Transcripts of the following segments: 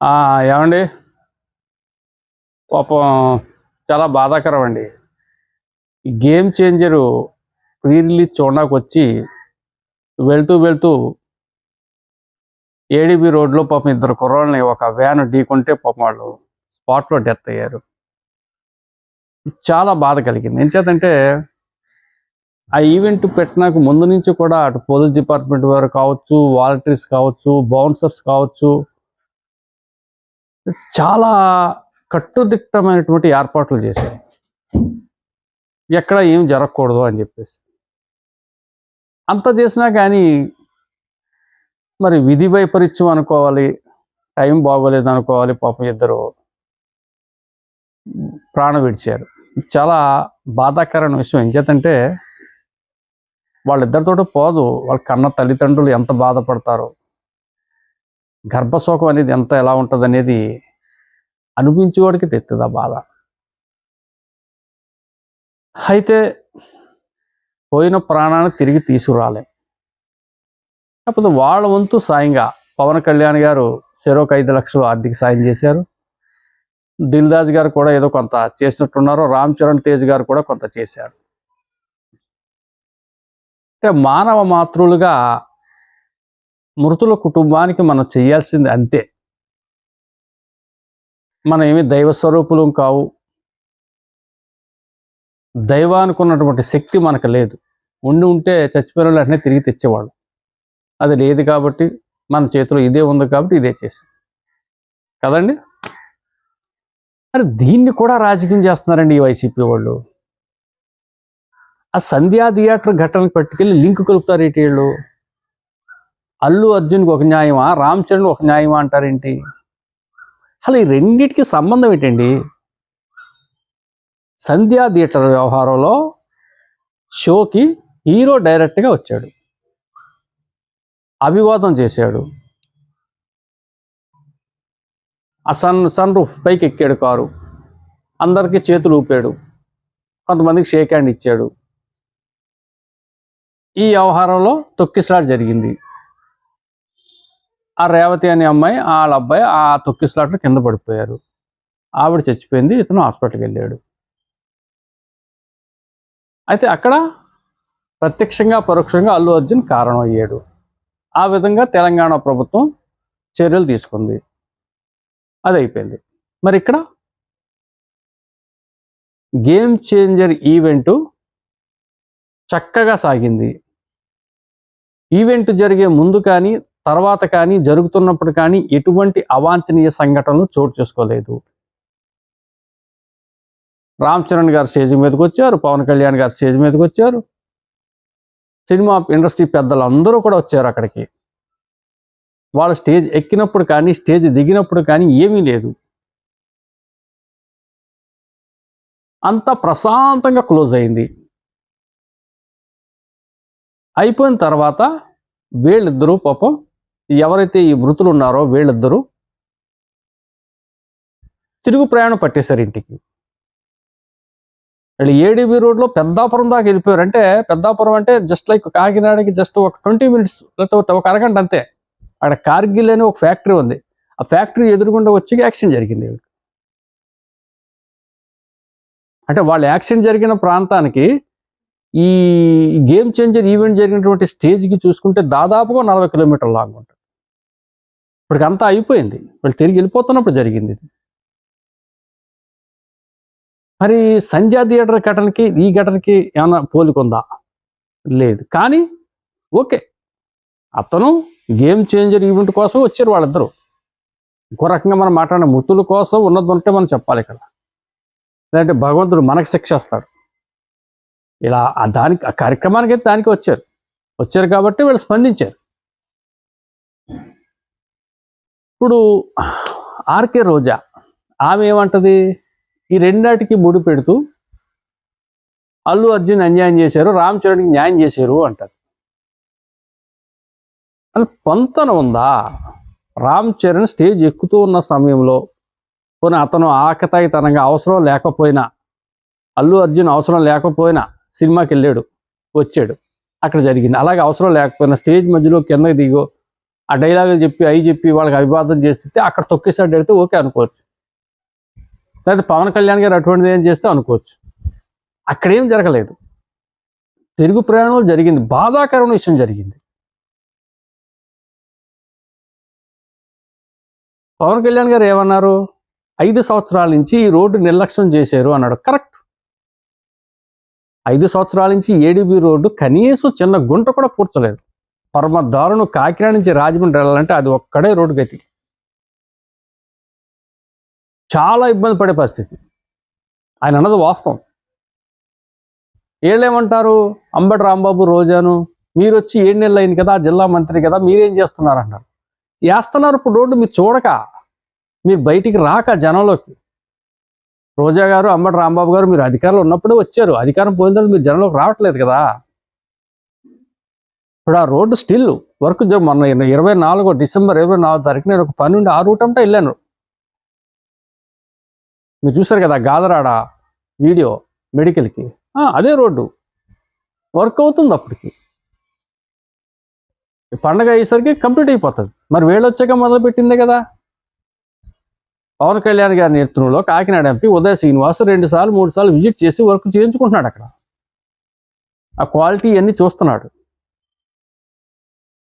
ఆ, ఏమండి? పాపం చాలా బాధాకరం అండి గేమ్ చేంజరు ప్రీ రిలీజ్ చూడడానికి వచ్చి వెళ్తూ వెళ్తూ ఏడీబీ రోడ్లో పాపం ఇద్దరు కుర్రాళ్ళని ఒక వ్యాన్ ఢీకొంటే పాపం వాళ్ళు స్పాట్లో డెత్ అయ్యారు. చాలా బాధ కలిగింది. ఏంచేతంటే ఆ ఈవెంట్ పెట్టినాక ముందు నుంచి కూడా అటు పోలీస్ డిపార్ట్మెంట్ వారు కావచ్చు వాలంటీర్స్ కావచ్చు బౌన్సర్స్ కావచ్చు చాలా కట్టుదిట్టమైనటువంటి ఏర్పాట్లు చేశారు ఎక్కడ ఏం జరగకూడదు అని చెప్పేసి. అంత చేసినా కానీ మరి విధి వైపరీత్యం అనుకోవాలి టైం బాగోలేదు అనుకోవాలి పాపం ఇద్దరు ప్రాణం విడిచారు. చాలా బాధాకరమైన విషయం. ఏం చేతంటే వాళ్ళిద్దరితో పోదు. వాళ్ళ కన్న తల్లిదండ్రులు ఎంత బాధపడతారో. గర్భశోకం అనేది ఎంత ఎలా ఉంటుంది అనేది అనిపించేవాడికి తెస్తుంది ఆ బాధ. అయితే పోయిన ప్రాణాన్ని తిరిగి తీసుకురాలే. కాకపోతే వాళ్ళ వంతు సాయంగా పవన్ కళ్యాణ్ గారు చెరోకు ఐదు లక్షలు ఆర్థిక సాయం చేశారు. దిల్ గారు కూడా ఏదో కొంత చేసినట్టున్నారు రామ్ చరణ్ తేజ్ గారు కూడా కొంత చేశారు. అంటే మానవ మాతృలుగా మృతుల కుటుంబానికి మనం చేయాల్సింది అంతే. మనం ఏమి దైవ స్వరూపులం కావు. దైవానుకున్నటువంటి శక్తి మనకు లేదు. ఉండి ఉంటే చచ్చిపోయిన వాళ్ళు వెంటనే తిరిగి తెచ్చేవాళ్ళు. అది లేదు కాబట్టి మన చేతిలో ఇదే ఉంది కాబట్టి ఇదే చేసి కదండి? మరి దీన్ని కూడా రాజకీయం చేస్తున్నారండి ఈ వైసీపీ వాళ్ళు. ఆ సంధ్యా థియేటర్ ఘటనకు పట్టుకెళ్ళి లింక్ కలుపుతారు ఏంటి అల్లు అర్జున్కి ఒక న్యాయమా? రామ్ చరణ్ ఒక న్యాయమా అంటారేంటి? అసలు ఈ రెండింటికి సంబంధం ఏంటండి? సంధ్యా థియేటర్ వ్యవహారంలో షోకి హీరో డైరెక్ట్గా వచ్చాడు. అభివాదం చేశాడు. ఆ సన్ సన్ రూఫ్ పైకి ఎక్కాడు కారు. అందరికీ చేతులు ఊపాడు. కొంతమందికి షేక్ హ్యాండ్ ఇచ్చాడు. ఈ వ్యవహారంలో తొక్కిసలాట జరిగింది. ఆ రేవతి అనే అమ్మాయి వాళ్ళ అబ్బాయి ఆ తొక్కిసలాట్లో కింద పడిపోయారు. ఆవిడ చచ్చిపోయింది ఇతను హాస్పిటల్కి వెళ్ళాడు. అయితే అక్కడ ప్రత్యక్షంగా పరోక్షంగా అల్లు అర్జున్ కారణం అయ్యాడు ఆ విధంగా తెలంగాణ ప్రభుత్వం చర్యలు తీసుకుంది. అది అయిపోయింది. మరి ఇక్కడ గేమ్ చేంజర్ ఈవెంట్ చక్కగా సాగింది. ఈవెంట్ జరిగే ముందు కానీ తర్వాత కానీ జరుగుతున్నప్పుడు కానీ ఎటువంటి అవాంఛనీయ సంఘటనలు చోటు చేసుకోలేదు. రామ్ చరణ్ గారు స్టేజ్ మీదకి వచ్చారు పవన్ కళ్యాణ్ గారు స్టేజ్ మీదకి వచ్చారు. సినిమా ఇండస్ట్రీ పెద్దలు అందరూ కూడా వచ్చారు అక్కడికి. వాళ్ళు స్టేజ్ ఎక్కినప్పుడు కానీ స్టేజ్ దిగినప్పుడు కానీ ఏమీ లేదు. అంత ప్రశాంతంగా క్లోజ్ అయింది. అయిపోయిన తర్వాత వీళ్ళిద్దరూ పాపం ఎవరైతే ఈ మృతులు ఉన్నారో వీళ్ళిద్దరూ తిరుగు ప్రయాణం పట్టేశారు ఇంటికి. వీళ్ళు ఏడీబీ రోడ్లో పెద్దాపురం దాకా వెళ్ళిపోయారు. అంటే పెద్దాపురం అంటే జస్ట్ లైక్ కాకినాడకి జస్ట్ ఒక ట్వంటీ మినిట్స్ లేకపోతే ఒక అరగంట అంతే. అక్కడ కార్గిల్ అనే ఒక ఫ్యాక్టరీ ఉంది. ఆ ఫ్యాక్టరీ ఎదురుగుండా వచ్చి యాక్సిడెంట్ జరిగింది. అంటే వాళ్ళ యాక్సిడెంట్ జరిగిన ప్రాంతానికి ఈ గేమ్ చేంజర్ ఈవెంట్ జరిగినటువంటి స్టేజ్కి చూసుకుంటే దాదాపుగా నలభై కిలోమీటర్ లాంగ్ ఉంటుంది. ఇప్పటికంతా అయిపోయింది. వాళ్ళు తిరిగి వెళ్ళిపోతున్నప్పుడు జరిగింది ఇది. మరి సంధ్యా థియేటర్ ఘటనకి ఈ ఘటనకి ఏమైనా పోలికొందా? లేదు. కానీ ఓకే. అతను గేమ్ చేంజర్ ఈవెంట్ కోసం వచ్చారు వాళ్ళిద్దరూ. ఇంకో రకంగా మనం మాట్లాడిన మృతుల కోసం ఉన్నది ఉంటే మనం చెప్పాలి ఇక్కడ. లేదంటే భగవంతుడు మనకు శిక్షిస్తాడు ఇలా ఆ దానికి ఆ కార్యక్రమానికి అయితే దానికి వచ్చారు. వచ్చారు కాబట్టి వీళ్ళు స్పందించారు. ఇప్పుడు ఆర్కే రోజా ఆమె ఏమంటది? ఈ రెండాటికి ముడి పెడుతూ అల్లు అర్జున్ అన్యాయం చేశారు రామ్ చరణ్కి న్యాయం చేశారు అంటారు అది పొంతన ఉందా? రామ్ చరణ్ స్టేజ్ ఎక్కుతూ ఉన్న సమయంలో పోనీ అతను ఆకతాయితనంగా అవసరం లేకపోయినా అల్లు అర్జున్ అవసరం లేకపోయినా సినిమాకి వెళ్ళాడు వచ్చాడు. అక్కడ జరిగింది. అలాగే అవసరం లేకపోయినా స్టేజ్ మధ్యలో కిందకి దిగో ఆ డైలాగులు చెప్పి అవి చెప్పి వాళ్ళకి అభివాదం చేస్తే అక్కడ తొక్కేసాడు వెళ్తే ఓకే అనుకోవచ్చు. లేదా పవన్ కళ్యాణ్ గారు అటువంటిది ఏం చేస్తే అనుకోవచ్చు. అక్కడేం జరగలేదు. తిరుగు ప్రయాణం జరిగింది. బాధాకరమైన విషయం జరిగింది. పవన్ కళ్యాణ్ గారు ఏమన్నారు? ఐదు సంవత్సరాల నుంచి ఈ రోడ్డు నిర్లక్ష్యం చేశారు అన్నాడు. కరెక్ట్. ఐదు సంవత్సరాల నుంచి ఏడీబీ రోడ్డు కనీసం చిన్న గుంట కూడా పూడ్చలేదు. పరమ దారుణం కాకినాడ నుంచి రాజమండ్రి వెళ్ళాలంటే అది ఒక్కడే రోడ్డు గతి. చాలా ఇబ్బంది పడే పరిస్థితి. ఆయన అన్నది వాస్తవం. ఏళ్ళేమంటారు? అంబటి రాంబాబు రోజాను మీరు వచ్చి ఏడు నెలలు అయింది కదా జిల్లా మంత్రి కదా మీరేం చేస్తున్నారు అంటారు చేస్తున్నారు ఇప్పుడు రోడ్డు మీరు చూడక మీరు బయటికి రాక జనంలోకి. రోజా గారు అంబటి రాంబాబు గారు మీరు అధికారంలో ఉన్నప్పుడే వచ్చారు. అధికారం పోయిన తర్వాత మీరు జనంలోకి రావట్లేదు కదా. ఇప్పుడు ఆ రోడ్డు స్టిల్ వర్క్ మొన్న ఇరవై నాలుగో డిసెంబర్ ఇరవై నాలుగో తారీఖు నేను ఒక పని ఉండి ఆ రూట్ అంతా వెళ్ళాను. మీరు చూసారు కదా గాదరాడ వీడియో మెడికల్కి? అదే రోడ్డు. వర్క్ అవుతుంది అప్పటికి. ఈ పండగ అయ్యేసరికి కంప్లీట్ అయిపోతుంది. మరి వేళ్ళు వచ్చాక మొదలు పెట్టిందే కదా. పవన్ కళ్యాణ్ గారి నేతృత్వంలో కాకినాడ ఎంపీ ఉదయ శ్రీనివాస్ రెండు సార్లు మూడు సార్లు విజిట్ చేసి వర్క్ చేయించుకుంటున్నాడు అక్కడ. ఆ క్వాలిటీ అన్ని చూస్తున్నాడు.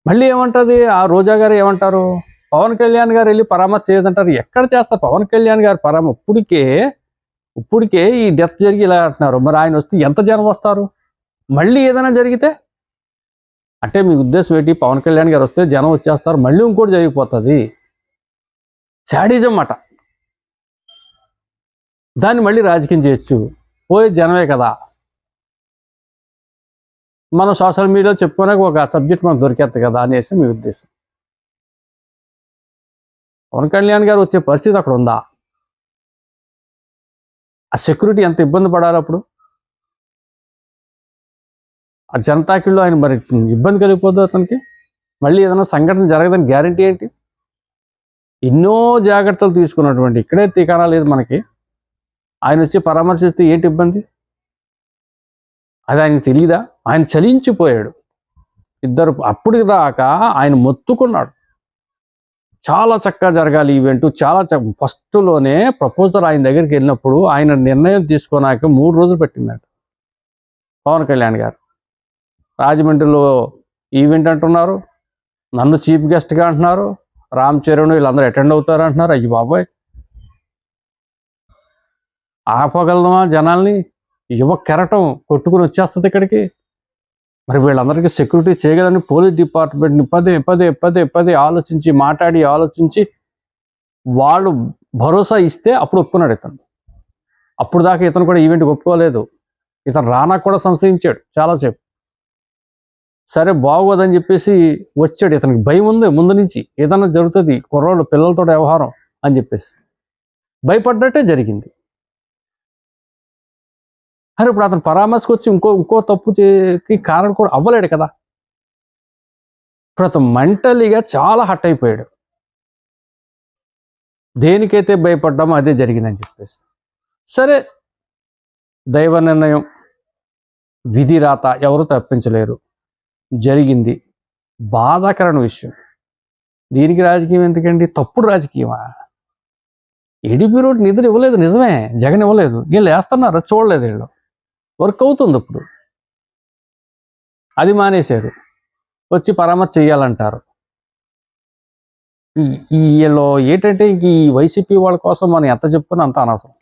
మళ్ళీ ఏమంటది? ఆ రోజా గారు ఏమంటారు? పవన్ కళ్యాణ్ గారు వెళ్ళి పరామర్శ చేయదంటారు. ఎక్కడ చేస్తారు? పవన్ కళ్యాణ్ గారు పరామ ఇప్పటికే ఇప్పటికే ఈ డెత్ జరిగి ఇలా అంటున్నారు. మరి ఆయన వస్తే ఎంత జనం వస్తారు? మళ్ళీ ఏదైనా జరిగితే? అంటే మీ ఉద్దేశం ఏంటి? పవన్ కళ్యాణ్ గారు వస్తే జనం వచ్చేస్తారు. మళ్ళీ ఇంకోటి జరిగిపోతుంది. శాడిజం అట. దాన్ని మళ్ళీ రాజకీయం చేయొచ్చు. పోయే జనమే కదా. మనం సోషల్ మీడియాలో చెప్పుకోవడానికి ఒక సబ్జెక్ట్ మనకు దొరికేది కదా అనేసి మీ ఉద్దేశం. పవన్ కళ్యాణ్ గారు వచ్చే పరిస్థితి అక్కడ ఉందా? ఆ సెక్యూరిటీ ఎంత ఇబ్బంది పడాలి అప్పుడు? ఆ జనతాకిళ్ళు ఆయన మరి ఇబ్బంది కలిగిపోద్దు అతనికి? మళ్ళీ ఏదైనా సంఘటన జరగదని గ్యారంటీ ఏంటి? ఎన్నో జాగ్రత్తలు తీసుకున్నటువంటి ఇక్కడే తీకానా లేదు మనకి. ఆయన వచ్చి పరామర్శిస్తే ఏంటి ఇబ్బంది? అది ఆయనకు తెలియదా ఆయన చలించిపోయాడు. ఇద్దరు అప్పటి దాకా ఆయన మొత్తుకున్నాడు. చాలా చక్కగా జరగాలి ఈవెంట్. చాలా చక్క ఫస్ట్లోనే ప్రపోజర్ ఆయన దగ్గరికి వెళ్ళినప్పుడు ఆయన నిర్ణయం తీసుకున్నాక మూడు రోజులు పెట్టిందంట. పవన్ కళ్యాణ్ గారు. రాజమండ్రిలో ఈవెంట్ అంటున్నారు. నన్ను చీఫ్ గెస్ట్గా అంటున్నారు. రామ్ చరణ్ వీళ్ళందరూ అటెండ్ అవుతారు అంటున్నారు. అయ్యి బాబాయ్. ఆపగలమా జనాల్ని? యువ కెరటం కొట్టుకుని వచ్చేస్తుంది ఇక్కడికి. మరి వీళ్ళందరికీ సెక్యూరిటీ చేయగలని పోలీస్ డిపార్ట్మెంట్ని పదే పదే పదే పదే ఆలోచించి మాట్లాడి ఆలోచించి వాళ్ళు భరోసా ఇస్తే అప్పుడు ఒప్పుకున్నాడు ఇతను. అప్పుడు దాకా ఇతను కూడా ఈవెంట్కి ఒప్పుకోలేదు. ఇతను రానా కూడా సంశయించాడు చాలాసేపు. సరే బాగోదని చెప్పేసి వచ్చాడు. ఇతనికి భయం ఉంది ముందు నుంచి. ఏదన్నా జరుగుతుంది కుర్రోళ్ళు పిల్లలతో వ్యవహారం అని చెప్పేసి. భయపడ్డట్టే జరిగింది. అరే ఇప్పుడు అతను పరామర్శకు వచ్చి ఇంకో ఇంకో తప్పు చేకి కారణం కూడా అవ్వలేడు కదా. ఇప్పుడు అతను మెంటలీగా చాలా హట్ అయిపోయాడు. దేనికైతే భయపడ్డామో అదే జరిగిందని చెప్పేసి. సరే దైవ నిర్ణయం విధి రాత ఎవరు తప్పించలేరు. జరిగింది బాధాకరమైన విషయం. దీనికి రాజకీయం ఎందుకండి? తప్పుడు రాజకీయమా? ఏడీపీ రోడ్ నిద్ర ఇవ్వలేదు నిజమే జగన్ ఇవ్వలేదు. వీళ్ళు వేస్తున్నారు చూడలేదు వీళ్ళు. వర్క్ అవుతుంది ఇప్పుడు అది మానేశారు. వచ్చి పరామర్శ చేయాలంటారు ఈ వీళ్ళు ఏంటంటే ఇంక ఈ వైసీపీ వాళ్ళ కోసం మనం ఎంత చెప్పుకున్నా అంత అనవసరం.